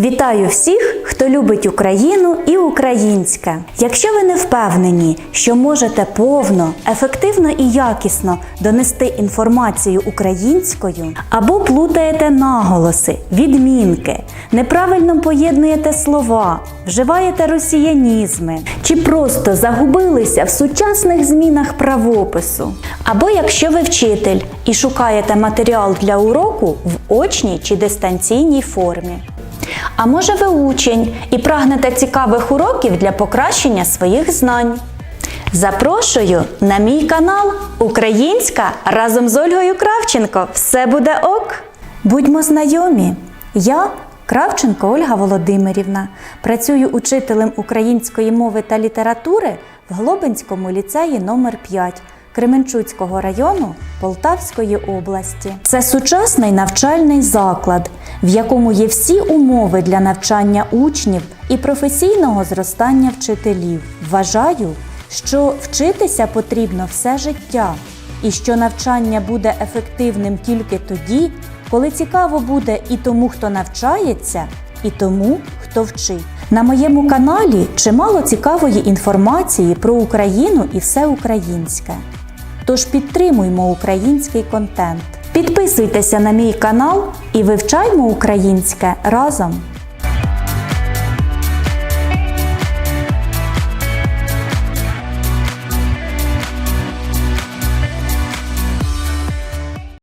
Вітаю всіх, хто любить Україну і українське. Якщо ви не впевнені, що можете повно, ефективно і якісно донести інформацію українською, або плутаєте наголоси, відмінки, неправильно поєднуєте слова, вживаєте росіянізми, чи просто загубилися в сучасних змінах правопису, або якщо ви вчитель і шукаєте матеріал для уроку в очній чи дистанційній формі. А може ви учень і прагнете цікавих уроків для покращення своїх знань? Запрошую на мій канал Українська разом з Ольгою Кравченко. Все буде ок! Будьмо знайомі! Я Кравченко Ольга Володимирівна. Працюю учителем української мови та літератури в Глобинському ліцеї номер 5 Кременчуцького району Полтавської області. Це сучасний навчальний заклад, в якому є всі умови для навчання учнів і професійного зростання вчителів. Вважаю, що вчитися потрібно все життя, і що навчання буде ефективним тільки тоді, коли цікаво буде і тому, хто навчається, і тому, хто вчить. На моєму каналі чимало цікавої інформації про Україну і все українське. Тож підтримуймо український контент. Підписуйтеся на мій канал і вивчаймо українське разом.